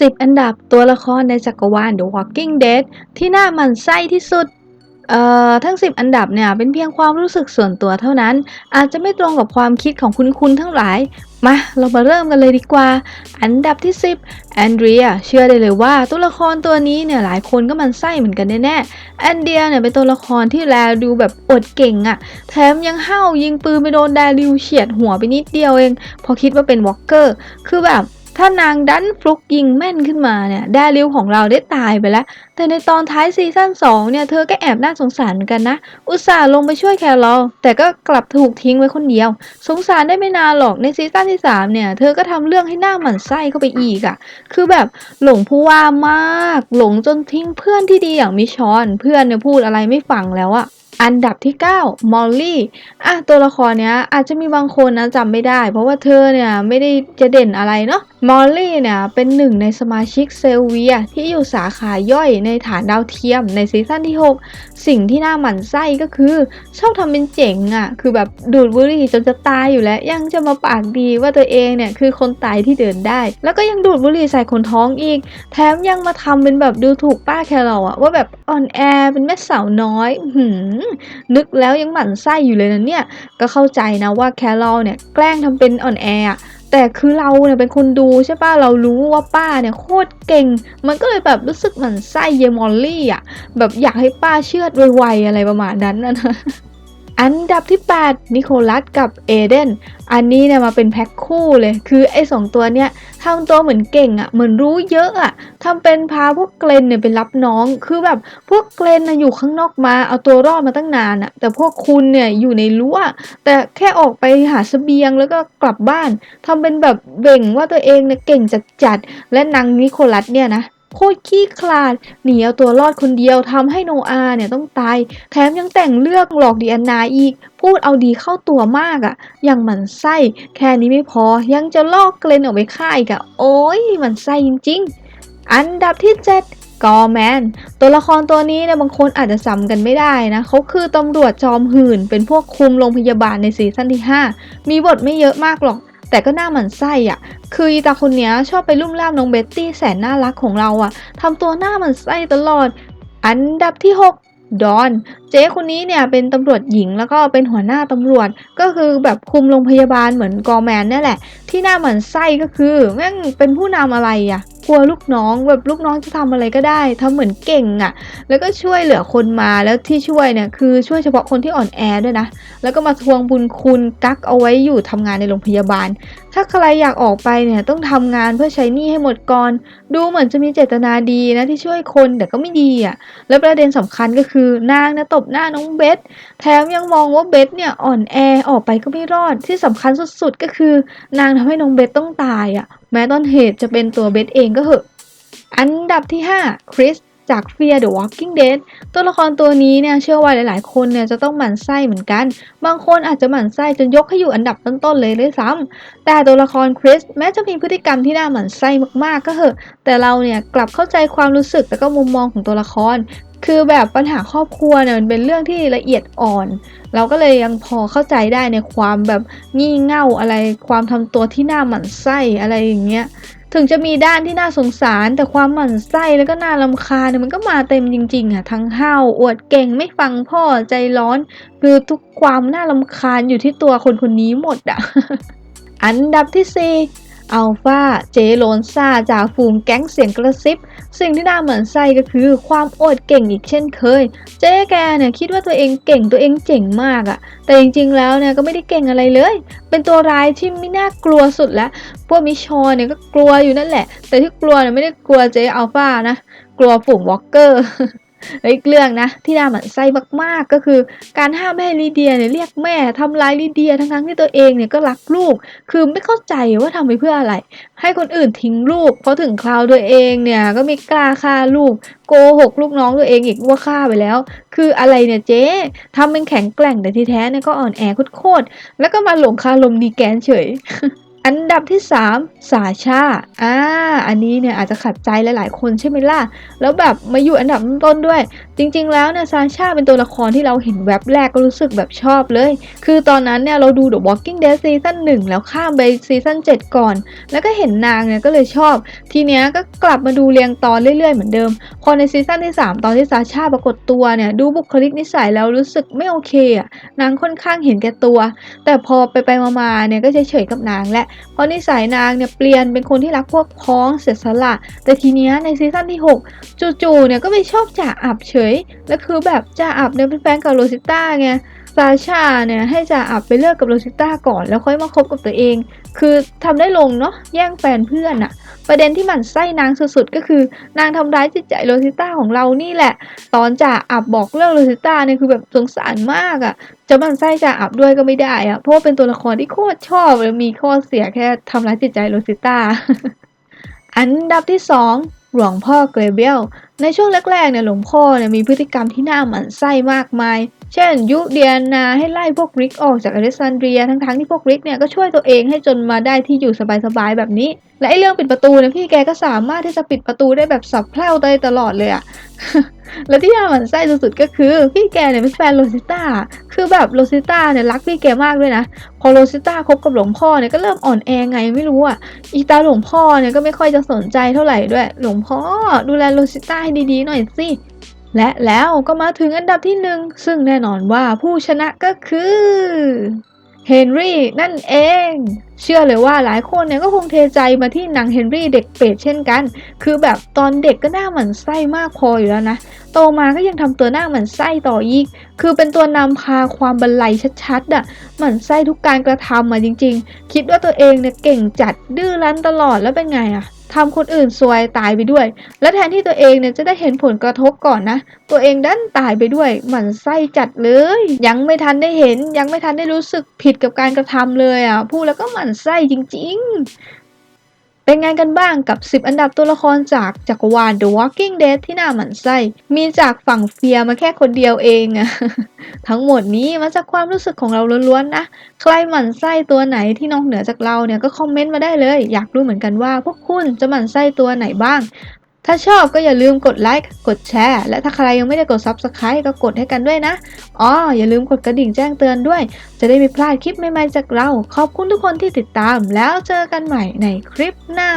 10 อันดับตัวละครในจักรวาล The Walking Dead ที่น่าหมั่นไส้ที่สุดเอ่อทั้ง 10 อันดับเนี่ยเป็นเพียงความรู้สึกส่วนตัวเท่านั้น อาจจะไม่ตรงกับความคิดของคุณคุณทั้งหลาย มาเรามาเริ่มกันเลยดีกว่า อันดับที่ 10แอนเดรียเชื่อได้เลยว่าตัวละครตัวนี้เนี่ยหลายคนก็มันไส้เหมือนกันแน่ๆแอนเดียเนี่ยเป็นตัวละครที่แลดูแบบอดเก่งอะแถมยังห้าวยิงปืนไปโดนแดริวเฉียดหัวไปนิดเดียวเอง พอคิดว่าเป็นวอลเกอร์คือแบบ ถ้านางดันฟลุกยิงแม่นขึ้นมาเนี่ยแดริวของเราได้ตายไปแล้ว แต่ในตอนท้ายซีซั่น2เนี่ยเธอก็แอบน่าสงสารเหมือนกันนะ อุตส่าห์ลงไปช่วยแคลอลแต่ก็กลับถูกทิ้งไว้คนเดียว สงสารได้ไม่นานหรอกในซีซั่นที่3เนี่ยเธอก็ทำเรื่องให้หน้าหมันไส้เข้าไปอีกอะ่ะ คือแบบหลงผู้ว่ามาก หลงจนทิ้งเพื่อนที่ดีอย่างมิชอนเพื่อนเนี่ยพูดอะไรไม่ฟังแล้วอะอันดับที่ 9 มอลลี่อะตัวละครเนี้ยอาจจะมีบางคนนะจำไม่ได้ เพราะว่าเธอเนี่ยไม่ได้จะเด่นอะไรเนาะ มอลลี่เนี่ยเป็นหนึ่งในสมาชิกเซลเวียที่อยู่สาขาย่อยในฐานดาวเทียมในซีซั่นที่ 6 สิ่งที่น่าหมั่นไส้ก็คือ ชอบทำเป็นเจ๋งอะ่ะ คือแบบดูดบุหรี่จนจะตายอยู่แล้ว ยังจะมาปากดีว่าตัวเองเนี่ยคือคนตายที่เดินได้ แล้วก็ยังดูดบุหรี่ใส่คนท้องอีก แถมยังมาทำเป็นแบบดูถูกป้าแครอลอะว่าแบบอ่อนแอเป็นแม่สาวน้อยหืมนึกแล้วยังหมั่นไส้อยู่เลยนะเนี่ยก็เข้าใจนะว่าแคลอลเนี่ยแกล้งทำเป็นอ่อนแออะ แต่คือเราเนี่ยเป็นคนดูใช่ป่ะเรารู้ว่าป้าเนี่ยโคตรเก่ง มันก็เลยแบบรู้สึกหมั่นไส้เยมอลลี่อะแบบอยากให้ป้าเชื่อดไวๆอะไรประมาณนั้นนะ อันดับที่ 8 นิโคลัสกับเอเดน อันนี้เนี่ยมาเป็นแพ็คคู่เลย คือไอ้สองตัวเนี่ยทำตัวเหมือนเก่งอะ่ะ เหมือนรู้เยอะอะ่ะทำเป็นพาพวกเกรนเนี่ยไปรับน้อง คือแบบพวกเกรนนะอยู่ข้างนอกมา เอาตัวรอดมาตั้งนานอะ่ะ แต่พวกคุณเนี่ยอยู่ในรั้ว แต่แค่ออกไปหาเสบียงแล้วก็กลับบ้าน ทำเป็นแบบเบ่งว่าตัวเองเนี่ยเก่งจัดๆและนางนิโคลัสเนี่ยนะ โคตรขี้คลาดหนีเอาตัวรอดคนเดียวทำให้โนอาเนี่ยต้องตาย แถมยังแต่งเรื่องหลอกดีอนนาอีก พูดเอาดีเข้าตัวมากอะ่ะย่างหมันไส้ แค่นี้ไม่พอยังจะลอกเกรนออกไปฆ่าอีกอะโอ้ยหมันไส้จริงๆ อันดับที่ 7กอแมนตัวละครตัวนี้เนี่ยบางคนอาจจะจำกันไม่ได้นะเขาคือตำรวจจอมหื่น เป็นพวกคุมโรงพยาบาลในซีซั่นที่ 5 มีบทไม่เยอะมากหรอก แต่ก็หน้าหมันไส้อะคืออีตาคนเนี้ยชอบไปลุ่มล่ามน้องเบ็ตตี้แสนน่ารักของเราอะทำตัวหน้าหมันไส้ตลอด อันดับที่ 6ดอน เจ๊คนนี้เนี่ยเป็นตำรวจหญิงแล้วก็เป็นหัวหน้าตำรวจ ก็คือแบบคุมโรงพยาบาลเหมือนกอแมนนี่แหละ ที่หน้าหมันไส้ก็คือแม่งเป็นผู้นำอะไรอะ กลัวลูกน้องแบบลูกน้องจะทำอะไรก็ได้ทำเหมือนเก่งอะ แล้วก็ช่วยเหลือคนมาแล้วที่ช่วยเนี่ยคือช่วยเฉพาะคนที่อ่อนแอด้วยนะ แล้วก็มาทวงบุญคุณกักเอาไว้อยู่ทำงานในโรงพยาบาล ถ้าใครอยากออกไปเนี่ยต้องทำงานเพื่อใช้หนี้ให้หมดก่อน ดูเหมือนจะมีเจตนาดีนะที่ช่วยคนแต่ก็ไม่ดีอะ แล้วประเด็นสำคัญก็คือนางนะตบหน้าน้องเบสแถมยังมองว่าเบสเนี่ยอ่อนแอออกไปก็ไม่รอดที่สำคัญสุดๆก็คือนางทำให้น้องเบสต้องตายอะ แม้ต้นเหตุจะเป็นตัวเบสเองก็เหอะ อันดับที่ 5 คริสจาก Fear the Walking Dead ตัวละครตัวนี้เนี่ยเชื่อว่าหลายๆ คนเนี่ยจะต้องหมั่นไส้เหมือนกัน บางคนอาจจะหมั่นไส้จนยกให้อยู่อันดับต้นๆเลยด้วยซ้ำแต่ตัวละครคริสแม้จะมีพฤติกรรมที่น่าหมั่นไส้มากๆก็เหอะ แต่เราเนี่ยกลับเข้าใจความรู้สึกและก็มุมมองของตัวละคร คือแบบปัญหาครอบครัวเนี่ยมันเป็นเรื่องที่ละเอียดอ่อน เราก็เลยยังพอเข้าใจได้ในความแบบงี่เง่าอะไรความทำตัวที่น่าหมั่นไส้อะไรอย่างเงี้ยถึงจะมีด้านที่น่าสงสารแต่ความหมั่นไส้แล้วก็น่ารำคาญเนี่ยมันก็มาเต็มจริงๆอะทั้งห้าวอวดเก่งไม่ฟังพ่อใจร้อน คือทุกความน่ารำคาญอยู่ที่ตัวคนคนนี้หมดอะ อันดับที่4 อัลฟาเจโลนซาจากฝูงแก๊งเสียงกระซิบ สิ่งที่น่าเหมือนไส้ก็คือความอดเก่งอีกเช่นเคย เจ๊แกเนี่ยคิดว่าตัวเองเก่งตัวเองเจ๋งมากอะแต่จริงๆแล้วเนี่ยก็ไม่ได้เก่งอะไรเลย เป็นตัวร้ายที่ไม่น่ากลัวสุดแล้ว พวกมิชอเนี่ยก็กลัวอยู่นั่นแหละ แต่ที่กลัวเนี่ยไม่ได้กลัวเจ๊อัลฟานะ กลัวฝูงวอลเกอร์ อีกเรื่องนะที่น่าหมั่นไส้มากๆ ก็คือ การห้ามไม่ให้ลีเดียเนี่ยเรียกแม่ทำร้ายลีเดียทั้งๆที่ตัวเองเนี่ยก็รักลูก คือไม่เข้าใจว่าทำไปเพื่ออะไร ให้คนอื่นทิ้งลูกเพราะถึงคราวตัวเองเนี่ยก็ม่กล้าฆ่าลูกโกหกลูกน้องตัวเองอีกว่าฆ่าไปแล้ว คืออะไรเนี่ยเจ๊ทำเป็นแข็งแกร่งแต่ที่แท้เนี่ยก็อ่อนแอโคตรๆแล้วก็มาหลงคาลมดีแกนเฉย อันดับที่ 3 สาชาอ่า อันนี้เนี่ยอาจจะขัดใจหลายๆ คนใช่ไหมล่ะ แล้วแบบมาอยู่อันดับต้นด้วย จริง ๆ แล้วเนี่ยซาชาเป็นตัวละครที่เราเห็นแว็บแรกก็รู้สึกแบบชอบเลย คือตอนนั้นเนี่ยเราดู The Walking Dead ซีซั่น1แล้วข้ามไปซีซั่น7 ก่อน แล้วก็เห็นนางเนี่ยก็เลยชอบ ทีเนี้ยก็กลับมาดูเรียงตอนเรื่อย ๆ เหมือนเดิม พอในซีซั่นที่ 3 ตอนที่ซาชาปรากฏตัวเนี่ยดูบุคลิกนิสัยแล้วรู้สึกไม่โอเคอะนางค่อนข้างเห็นแก่ตัว แต่พอไปไปๆมาๆเนี่ยก็เฉยๆกับนางและเพราะนิสัยนางเนี่ยเปลี่ยนเป็นคนที่รักพวกพ้องเสียสละ แต่ทีเนี้ยในซีซั่นที่ 6 จู่ๆเนี่ยก็ไปชอบจ่าอับเฉย แล้วคือแบบจ่าอับเนี่ยเป็นแฟนกับโรซิต้าไง ซาชาเนี่ยให้จ่าอับไปเลิกกับโรซิต้าก่อนแล้วค่อยมาคบกับตัวเอง คือทำได้ลงเนาะแย่งแฟนเพื่อนอะประเด็นที่หมั่นไส้นางสุดๆก็คือนางทำร้ายจิตใจโรซิต้าของเรานี่แหละ ตอนจ่าอับบอกเลิกโรซิต้าเนี่ยคือแบบสงสารมากอะจะหมันไส้จ่าอับด้วยก็ไม่ได้อะเพราะเป็นตัวละครที่โคตรชอบเลยมีข้อเสียแค่ทำร้ายจิตใจโรซิต้าอันดับที่2หลวงพ่อเกรเบลในช่วงแรกๆเนี่ยหลวงพ่อเนี่ยมีพฤติกรรมที่น่าหมั่นไส้มากมายเช่น ยุเดียนาให้ไล่พวกริกออกจากอเล็กซานเดรียทั้งๆที่พวกริกเนี่ยก็ช่วยตัวเองให้จนมาได้ที่อยู่สบายๆแบบนี้ และไอ้เรื่องปิดประตูเนี่ยพี่แกก็สามารถที่จะปิดประตูได้แบบสับเพร่าได้ตลอดเลยอะและที่น่าหมันไส้สุดๆก็คือ พี่แกเนี่ยเป็นแฟนโรซิต้า คือแบบโรซิต้าเนี่ยรักพี่แกมากด้วยนะ พอโรซิต้าคบกับหลวงพ่อเนี่ยก็เริ่มอ่อนแอไงไม่รู้อะ อีตาหลวงพ่อเนี่ยก็ไม่ค่อยจะสนใจเท่าไหร่ด้วย หลวงพ่อดูแลโรซิต้าให้ดีๆหน่อยสิ และแล้วก็มาถึงอันดับที่หนึ่งซึ่งแน่นอนว่าผู้ชนะก็คือเฮนรี่นั่นเอง เชื่อเลยว่าหลายคนเนี่ยก็คงเทใจมาที่นางเฮนรี่เด็กเป็ดเช่นกัน คือแบบตอนเด็กก็หน้าหมันไส้มากพออยู่แล้วนะ โตมาก็ยังทำตัวหน้าหมันไส้ต่ออีก คือเป็นตัวนำพาความบันไลชัดๆอะหมันไส้ทุกการกระทำอะจริงๆ คิดว่าตัวเองเนี่ยเก่งจัดดื้อรั้นตลอดแล้วเป็นไงอะ ทำคนอื่นซวยตายไปด้วย และแทนที่ตัวเองเนี่ยจะได้เห็นผลกระทบก่อนนะ ตัวเองดันตายไปด้วยหมันไส้จัดเลย ยังไม่ทันได้เห็น ยังไม่ทันได้รู้สึกผิดกับการกระทำเลยอะพูดแล้วก็หมันไส้จริง ๆ เป็นไงกันบ้างกับ 10 อันดับตัวละครจากจักรวาล The Walking Dead ที่น่าหมั่นไส้ มีจากฝั่งเฟียมาแค่คนเดียวเองอะทั้งหมดนี้มาจากความรู้สึกของเราล้วนๆนะ ใครหมั่นไส้ตัวไหนที่นอกเหนือจากเราเนี่ยก็คอมเมนต์มาได้เลย อยากรู้เหมือนกันว่าพวกคุณจะหมั่นไส้ตัวไหนบ้าง ถ้าชอบก็อย่าลืมกดไลค์ กดแชร์ และถ้าใครยังไม่ได้กด Subscribe ก็กดให้กันด้วยนะ อ๋อ อย่าลืมกดกระดิ่งแจ้งเตือนด้วย จะได้ไม่พลาดคลิปใหม่ๆจากเรา ขอบคุณทุกคนที่ติดตาม แล้วเจอกันใหม่ในคลิปหน้า